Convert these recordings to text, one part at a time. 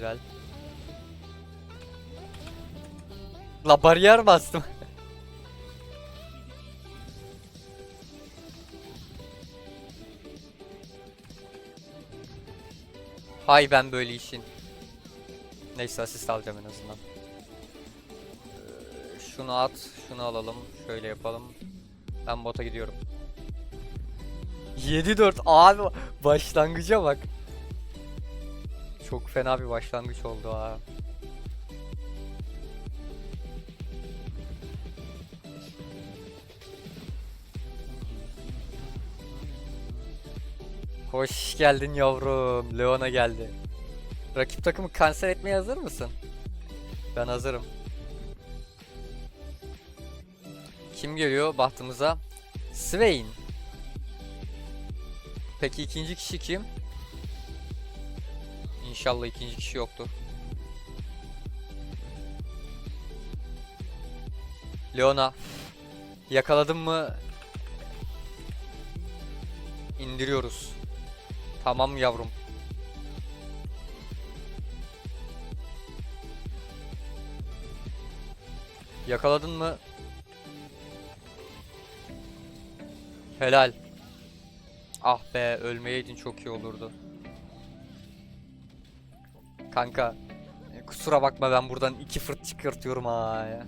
Güzel. La bariyer bastım. Hay ben böyle işin. Neyse asist alacağım en azından. Ee, Şunu at, şunu alalım. Şöyle yapalım. Ben bota gidiyorum. 7-4 abi başlangıca bak. Çok fena bir başlangıç oldu ha. Hoş geldin yavrum. Leona geldi. Rakip takımı kanser etmeye hazır mısın? Ben hazırım. Kim geliyor bahtımıza? Swain. Peki ikinci kişi kim? İnşallah ikinci kişi yoktur. Leona. Yakaladım mı? İndiriyoruz. Tamam yavrum. Yakaladın mı? Helal. Ah be ölmeyeydin çok iyi olurdu. Kanka e, kusura bakma ben buradan iki fırt çıkartıyorum ha ya.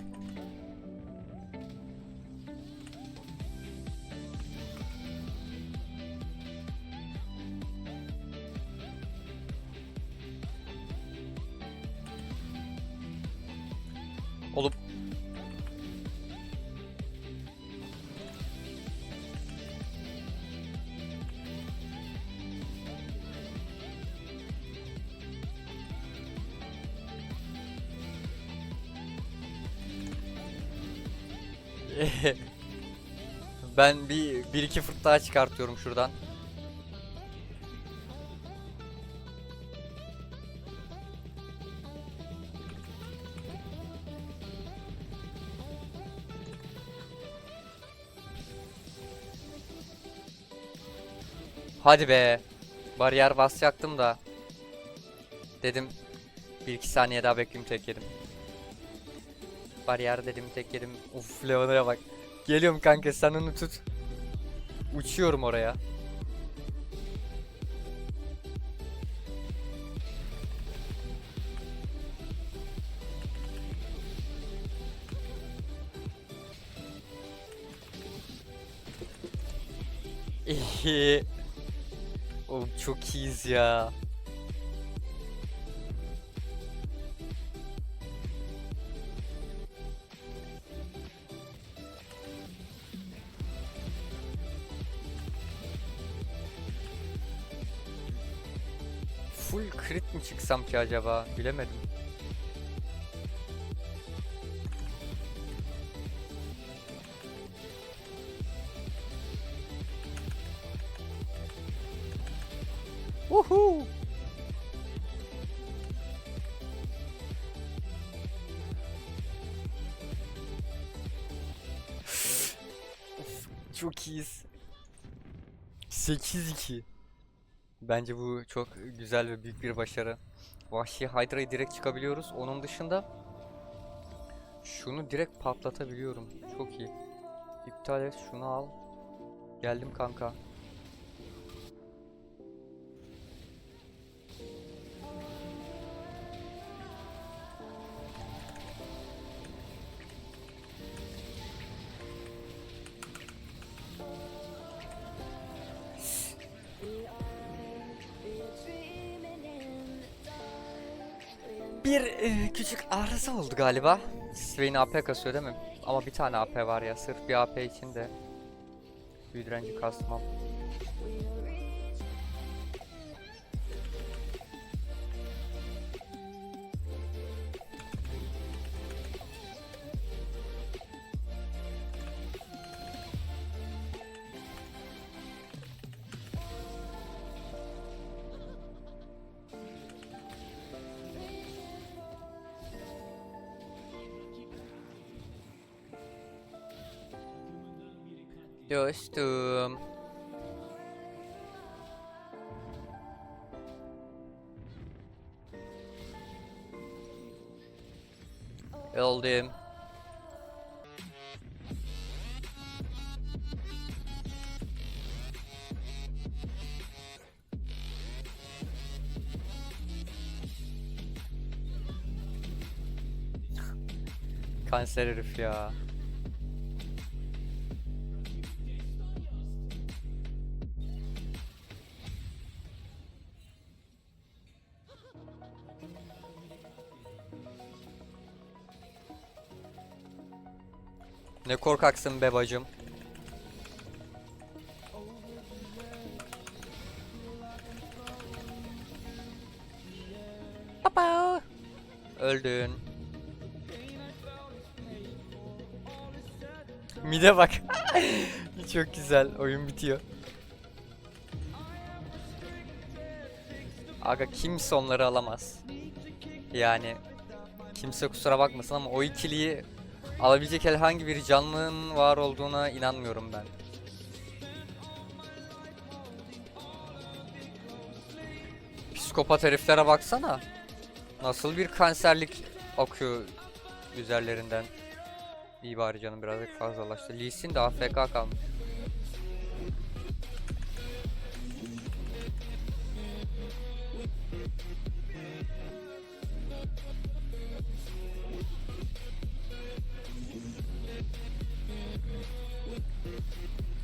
Ben bir, bir iki fırt daha çıkartıyorum şuradan. Hadi be. Bariyer basacaktım da. Dedim bir iki saniye daha bekleyeyim tek yedim. Bariyer dedim tek yedim. Uf Leona'ya bak. Geliyorum kanka sen onu tut. Uçuyorum oraya. Oğlum çok iyiyiz ya. Full crit mi çıksam ki acaba? Bilemedim. Of, çok iyiyiz. 8-2. Bence bu çok güzel ve büyük bir başarı. Vahşi Hydra'yı direkt çıkabiliyoruz. Onun dışında şunu direkt patlatabiliyorum. Çok iyi. İptal et, şunu al. Geldim kanka. Bir e, küçük arıza oldu galiba. Swain AP kasıyor değil mi? Ama bir tane AP var ya. Sırf bir AP için de büyü direnci kasmam. Dostum. Öldüm. Kanser herif ya. Ne korkaksın be bacım. Papa. Öldün. Mide bak. Çok güzel. Oyun bitiyor. Aga kimse onları alamaz. Yani kimse kusura bakmasın ama o ikiliyi alabilecek herhangi bir canlının var olduğuna inanmıyorum ben. Psikopat heriflere baksana. Nasıl bir kanserlik akıyor üzerlerinden. İyi bari canım birazcık fazlalaştı. Lee Sin de AFK kalmış.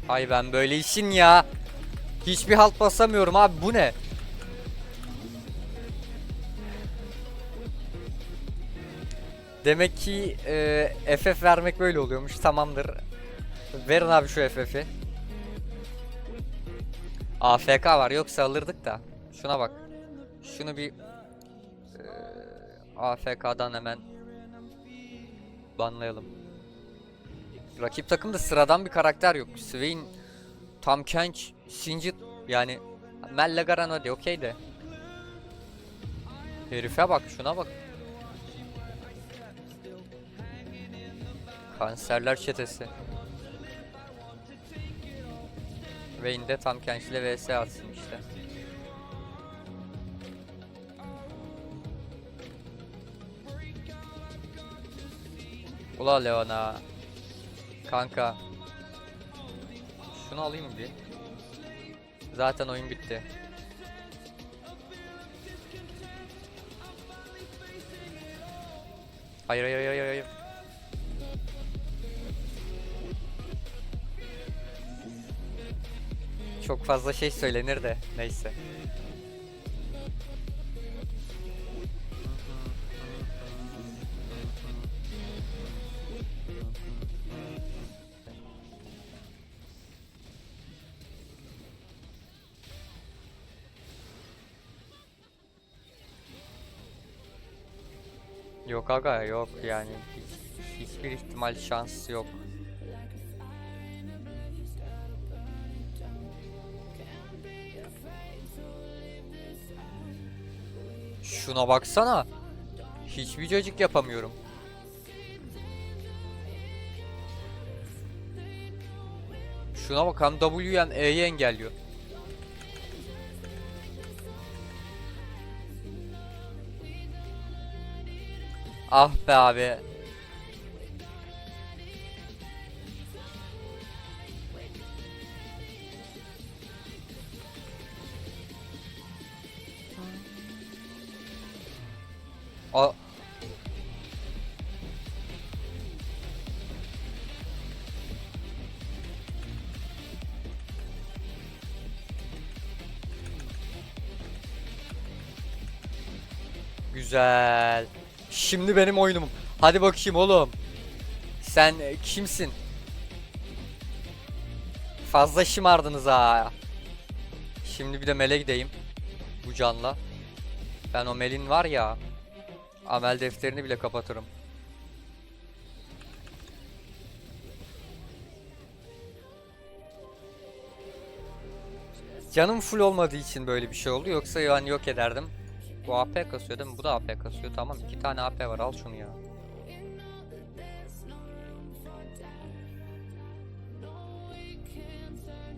Ay ben böyle işin ya. Hiçbir halt basamıyorum abi bu ne? Demek ki e, FF vermek böyle oluyormuş. Tamamdır. Verin abi şu FF'i. AFK var yoksa alırdık da. Şuna bak. Şunu bir e, AFK'dan hemen banlayalım. Rakip takımda sıradan bir karakter yok. Swain, Tam Kench, Singed yani Mel Legaran hadi okey de. Herife bak şuna bak. Kanserler çetesi. Vayne de tam Kench ile vs atsın işte. Ula Leona. Kanka. Şunu alayım bir. Zaten oyun bitti. Hayır hayır hayır hayır. Çok fazla şey söylenir de neyse. Yok aga yok yani hiç, hiçbir ihtimal şans yok. Şuna baksana. Hiçbir cacık yapamıyorum. Şuna bak hem W hem E'yi engelliyor. Ah be abi. A Güzel. Şimdi benim oyunum. Hadi bakayım oğlum. Sen e, kimsin? Fazla şımardınız ha. Şimdi bir de mele gideyim. Bu canla. Ben o melin var ya. Amel defterini bile kapatırım. Canım full olmadığı için böyle bir şey oldu. Yoksa yani yok ederdim. Bu AP kasıyor değil mi? Bu da AP kasıyor. Tamam iki tane AP var al şunu ya.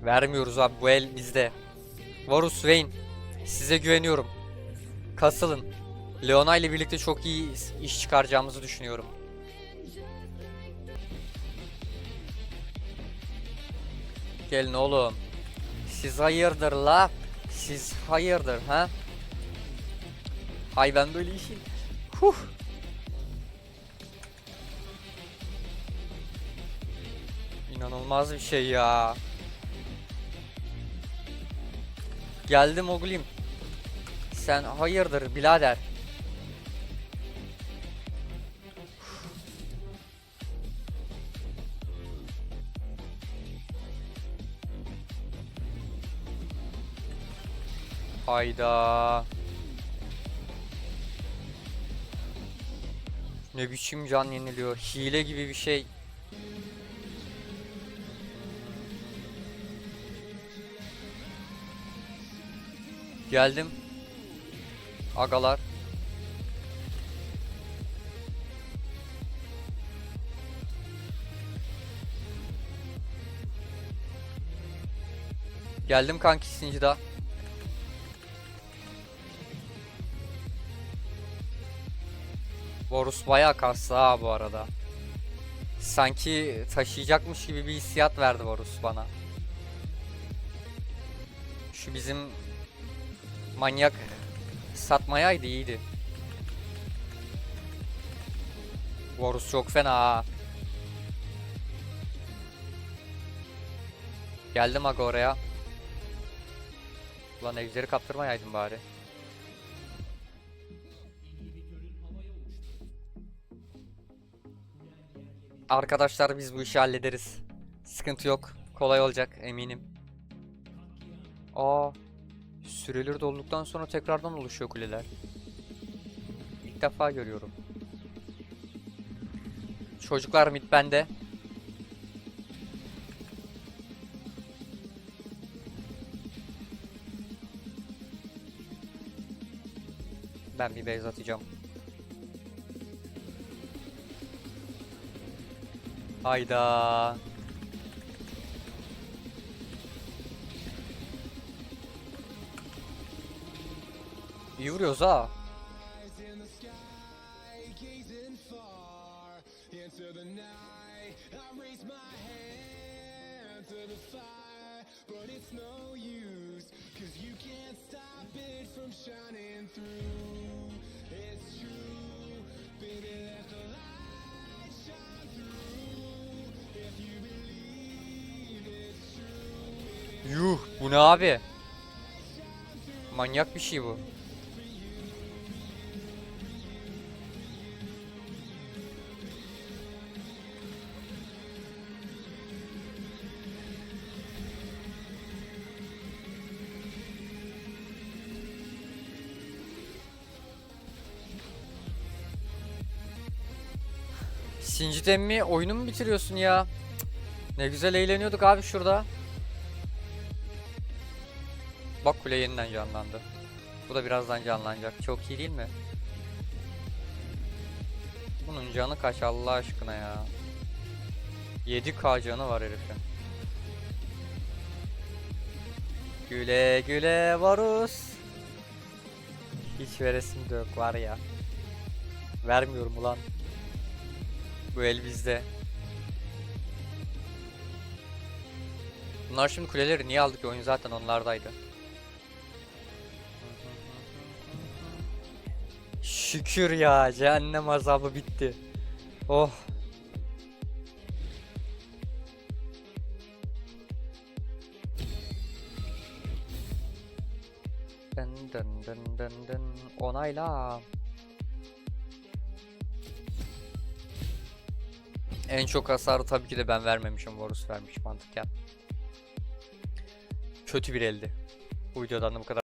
Vermiyoruz abi bu el bizde. Varus Vayne size güveniyorum. Kasılın. Leona ile birlikte çok iyi iş çıkaracağımızı düşünüyorum. Gelin oğlum. Siz hayırdır la? Siz hayırdır ha? Hay ben böyle işin. Huh. İnanılmaz bir şey ya. Geldim oğlum. Sen hayırdır birader? Hayda. Ne biçim can yeniliyor. Hile gibi bir şey. Geldim. Agalar. Geldim kanki Sincida. Borus bayağı kastı ha bu arada. Sanki taşıyacakmış gibi bir hissiyat verdi Borus bana. Şu bizim manyak satmayaydı iyiydi. Borus çok fena ha. Geldim aga. Ulan ejderi kaptırmayaydın bari. Arkadaşlar biz bu işi hallederiz. Sıkıntı yok. Kolay olacak eminim. Aa, süreleri dolduktan sonra tekrardan oluşuyor kuleler. İlk defa görüyorum. Çocuklar mid bende. Ben bir base atacağım. It from shining through. It's true, baby, let the light shine through. Yuh bu ne abi? Manyak bir şey bu. Sincit emmi oyunu mu bitiriyorsun ya? Ne güzel eğleniyorduk abi şurada. Kule yeniden canlandı. Bu da birazdan canlanacak. Çok iyi değil mi? Bunun canı kaç Allah aşkına ya. 7k canı var herifin. Güle güle Varus. Hiç veresim de yok var ya. Vermiyorum ulan. Bu el bizde. Bunlar şimdi kuleleri niye aldık? Oyun zaten onlardaydı. Şükür ya cehennem azabı bitti. Oh. Dın dın dın dın dın onayla. En çok hasarı tabii ki de ben vermemişim. Varus vermiş mantıken. Kötü bir eldi. Bu videodan da bu kadar.